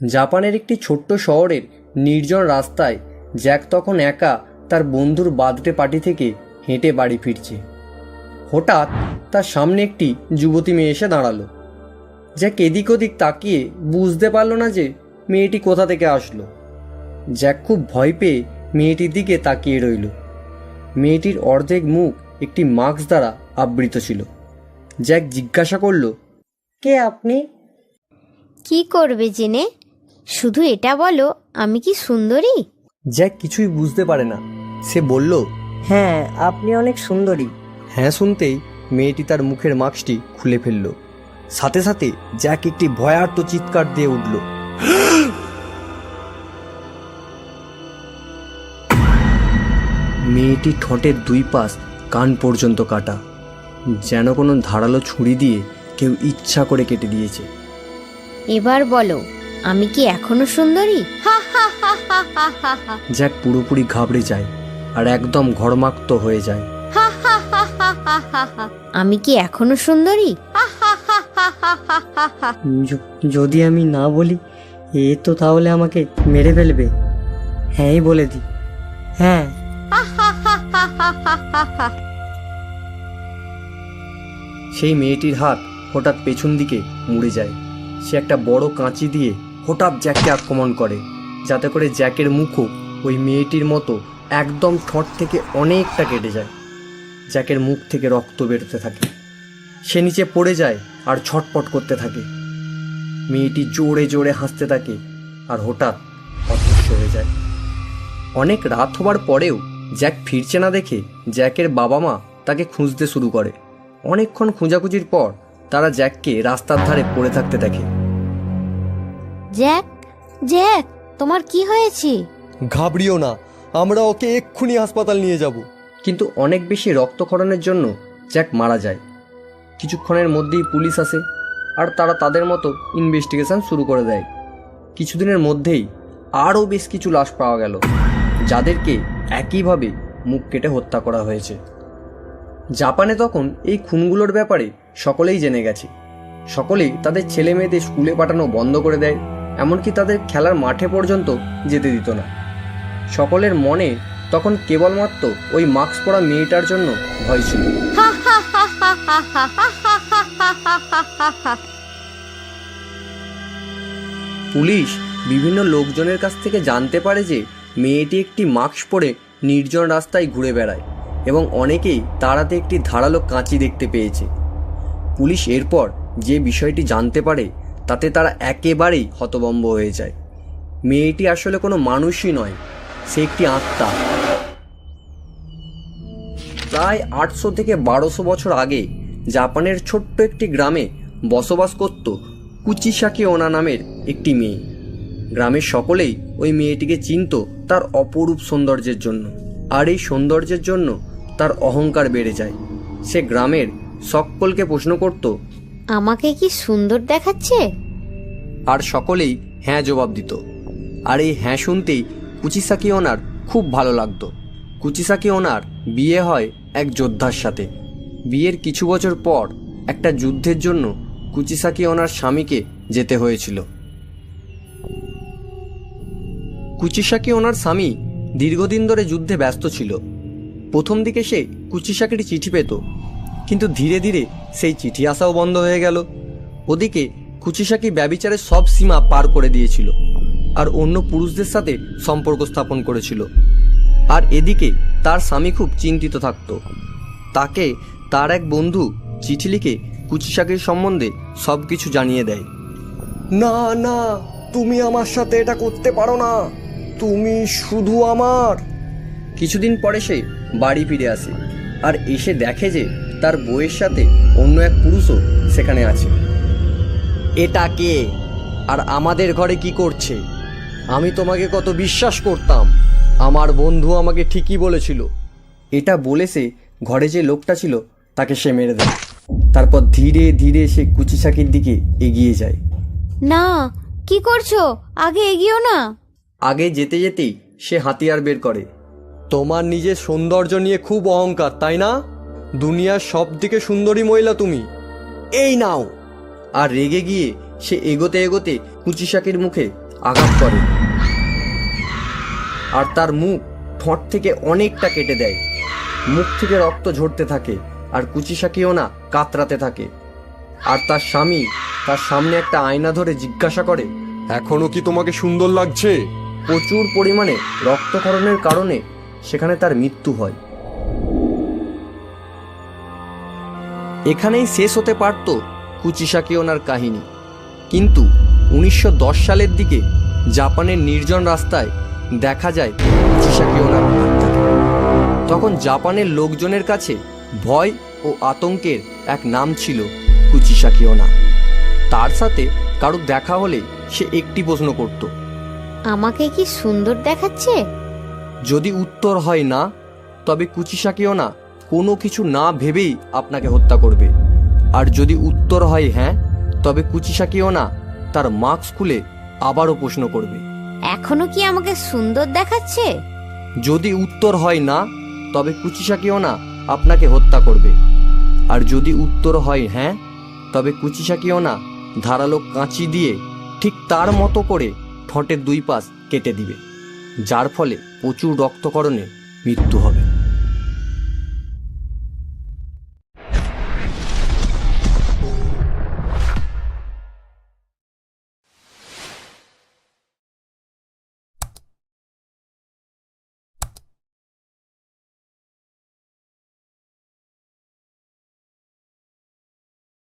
জাপানের একটি ছোট্ট শহরের নির্জন রাস্তায় জ্যাক তখন একা তার বন্ধুর বার্থডে পার্টি থেকে হেঁটে বাড়ি ফিরছে। হঠাৎ তার সামনে একটি যুবতী মেয়ে এসে দাঁড়াল। জ্যাক এদিক ওদিক তাকিয়ে বুঝতে পারল না যে মেয়েটি কোথা থেকে আসলো। জ্যাক খুব ভয় পেয়ে মেয়েটির দিকে তাকিয়ে রইল। মেয়েটির অর্ধেক মুখ একটি মাস্ক দ্বারা আবৃত ছিল। জ্যাক জিজ্ঞাসা করল কে আপনি? কি করবে জেনে? শুধু এটা বলো আমি কি সুন্দরী? জ্যাক কিছুই বুঝতে পারে না। সে বলল হ্যাঁ আপনি অনেক সুন্দরী। হ্যাঁ শুনতেই মেয়েটি তার মুখের মাস্কটি খুলে ফেলল। সাথে সাথে জ্যাক একটি ভয়ার্ত চিৎকার দিয়ে উঠল। মেয়েটি ঠোঁটের দুই পাশ কান পর্যন্ত কাটা যেন কোনো ধারালো ছুরি দিয়ে কেউ ইচ্ছা করে কেটে দিয়েছে। এবার বলো আমি কি এখনও সুন্দরী হা হা হা হা হা হা হা জ্যাক পুরোপুরি ঘাবড়ে যায় আর একদম ঘরমাক্ত হয়ে যায় হা হা হা হা হা হা হা। আমি কি এখনও সুন্দরী হা হা হা হা হা হা হা হা। য- যদি আমি না বলি এ তো তাহলে আমাকে মেরে ফেলবে হ্যাঁই বলে দি হ্যাঁ সেই মেয়েটির হাত হঠাৎ পেছন দিকে মুড়ে যায় সে একটা বড় কাঁচি দিয়ে হঠাৎ জ্যাককে আক্রমণ করে, যাতে করে জ্যাকের মুখও ওই মেয়েটির মতো একদম ঠোঁট থেকে অনেকটা কেটে যায়। জ্যাকের মুখ থেকে রক্ত বেরোতে থাকে। সে নিচে পড়ে যায় আর ছটপট করতে থাকে। মেয়েটি জোরে জোরে হাসতে থাকে আর হঠাৎ অদৃশ্য হয়ে যায়। অনেক রাত হবার পরেও জ্যাক ফিরছে না দেখে জ্যাকের বাবা মা তাকে খুঁজতে শুরু করে। অনেকক্ষণ খোঁজাখুঁজির পর তারা জ্যাককে রাস্তার ধারে পড়ে থাকতে দেখে। জ্যাক জ্যাক তোমার কি হয়েছে? ঘাবড়িও না আমরা ওকে এক্ষুনি হাসপাতাল নিয়ে যাব। কিন্তু অনেক বেশি রক্তক্ষরণের জন্য জ্যাক মারা যায়। কিছুক্ষণের মধ্যেই পুলিশ আসে আর তারা তাদের মতো ইনভেস্টিগেশন শুরু করে দেয়। কিছুদিনের মধ্যেই আরও বেশ কিছু লাশ পাওয়া গেল যাদেরকে একইভাবে মুখ কেটে হত্যা করা হয়েছে। জাপানে তখন এই খুনগুলোর ব্যাপারে সকলেই জেনে গেছে। সকলেই তাদের ছেলে মেয়েদের স্কুলে পাঠানো বন্ধ করে দেয় এমনকি তাদের খেলার মাঠে পর্যন্ত যেতে দিত না। সকলের মনে তখন কেবলমাত্র ওই মাস্ক পরা মেয়েটার জন্য ভয় ছিল। পুলিশ বিভিন্ন লোকজনের কাছ থেকে জানতে পারে যে মেয়েটি একটি মাস্ক পরে নির্জন রাস্তায় ঘুরে বেড়ায় এবং অনেকেই তারাতে একটি ধারালো কাঁচি দেখতে পেয়েছে। পুলিশ এরপর যে বিষয়টি জানতে পারে তাতে তারা একেবারেই হতবম্ব হয়ে যায়। মেয়েটি আসলে কোনো মানুষই নয়, সে একটি আত্মা। প্রায় আটশো থেকে বারোশো বছর আগে জাপানের ছোট্ট একটি গ্রামে বসবাস করত কুচিসাকি ওনা নামের একটি মেয়ে। গ্রামের সকলেই ওই মেয়েটিকে চিনত তার অপরূপ সৌন্দর্যের জন্য। আর এই সৌন্দর্যের জন্য তার অহংকার বেড়ে যায়। সে গ্রামের সকলকে প্রশ্ন করত আমাকে কি সুন্দর দেখাচ্ছে? আর সকলেই হ্যাঁ জবাব দিত। আর এই হ্যাঁ শুনতেই কুচিসাকি ওনার খুব ভালো লাগতো। কুচিসাকি ওনার বিয়ে হয় এক যোদ্ধার সাথে। বিয়ের কিছু বছর পর একটা যুদ্ধের জন্য কুচিসাকি ওনার স্বামীকে যেতে হয়েছিল। কুচিসাকি ওনার স্বামী দীর্ঘদিন ধরে যুদ্ধে ব্যস্ত ছিল। প্রথম দিকে সে কুচিসাকির চিঠি পেত কিন্তু ধীরে ধীরে সেই চিঠি আসাও বন্ধ হয়ে গেল। ওদিকে কুচিসাকি ব্যবিচারের সব সীমা পার করে দিয়েছিল আর অন্য পুরুষদের সাথে সম্পর্ক স্থাপন করেছিল। আর এদিকে তার স্বামী খুব চিন্তিত থাকত। তাকে তার এক বন্ধু চিঠি লিখে কুচিসাকির সম্বন্ধে সব কিছু জানিয়ে দেয়। না না তুমি আমার সাথে এটা করতে পারো না। তুমি শুধু আমার। কিছুদিন পরে সে বাড়ি ফিরে আসে আর এসে দেখে যে তার বউয়ের সাথে অন্য এক পুরুষও সেখানে আছে। এটা কে? আর আমাদের ঘরে কি করছে? আমি তোমাকে কত বিশ্বাস করতাম। আমার বন্ধু আমাকে ঠিকই বলেছিল। এটা বলে সে ঘরে যে লোকটা ছিল তাকে সে মেরে দেয়। তারপর ধীরে ধীরে সে কুচিসাকির দিকে এগিয়ে যায়। না কি করছ? আগে এগিয়েও না। আগে যেতে যেতেই সে হাতিয়ার বের করে। তোমার নিজের সৌন্দর্য নিয়ে খুব অহংকার তাই না? দুনিয়ার সব থেকে সুন্দরী মহিলা তুমি। এই নাও। আর রেগে গিয়ে সে এগোতে এগোতে কুচিসাকির মুখে আঘাত করে। আর তার মুখ ঠোঁট থেকে অনেকটা কেটে দেয়। মুখ থেকে রক্ত ঝরতে থাকে আর কুচি শাকিও না কাতরাতে থাকে। আর তার স্বামী তার সামনে একটা আয়না ধরে জিজ্ঞাসা করে এখনও কি তোমাকে সুন্দর লাগছে? প্রচুর পরিমাণে রক্তক্ষরণের কারণে সেখানে তার মৃত্যু হয়। এখানেই শেষ হতে পারত কুচিসাকি ওনার কাহিনী। কিন্তু উনিশশো দশ সালের দিকে জাপানের নির্জন রাস্তায় দেখা যায় কুচিসাকি ওনার। তখন জাপানের লোকজনের কাছে ভয় ও আতঙ্কের এক নাম ছিল কুচিসাকি ওনা। তার সাথে কারও দেখা হলে সে একটি প্রশ্ন করতো। আমাকে কি সুন্দর দেখাচ্ছে? যদি উত্তর হয় না তবে কুচিসাকিও না কোনো কিছু না ভেবেই আপনাকে হত্যা করবে। আর যদি উত্তর হয় হ্যাঁ তবে কুচিসাকিও না তার মাস্ক খুলে আবারও প্রশ্ন করবে। এখনও কি আমাকে সুন্দর দেখাচ্ছে? যদি উত্তর হয় না তবে কুচিসাকিও না আপনাকে হত্যা করবে। আর যদি উত্তর হয় হ্যাঁ তবে কুচিসাকিও না ধারালো কাঁচি দিয়ে ঠিক তার মতো করে ঠোঁটের দুই পাশ কেটে দিবে যার ফলে প্রচুর রক্তকরণে মৃত্যু হবে।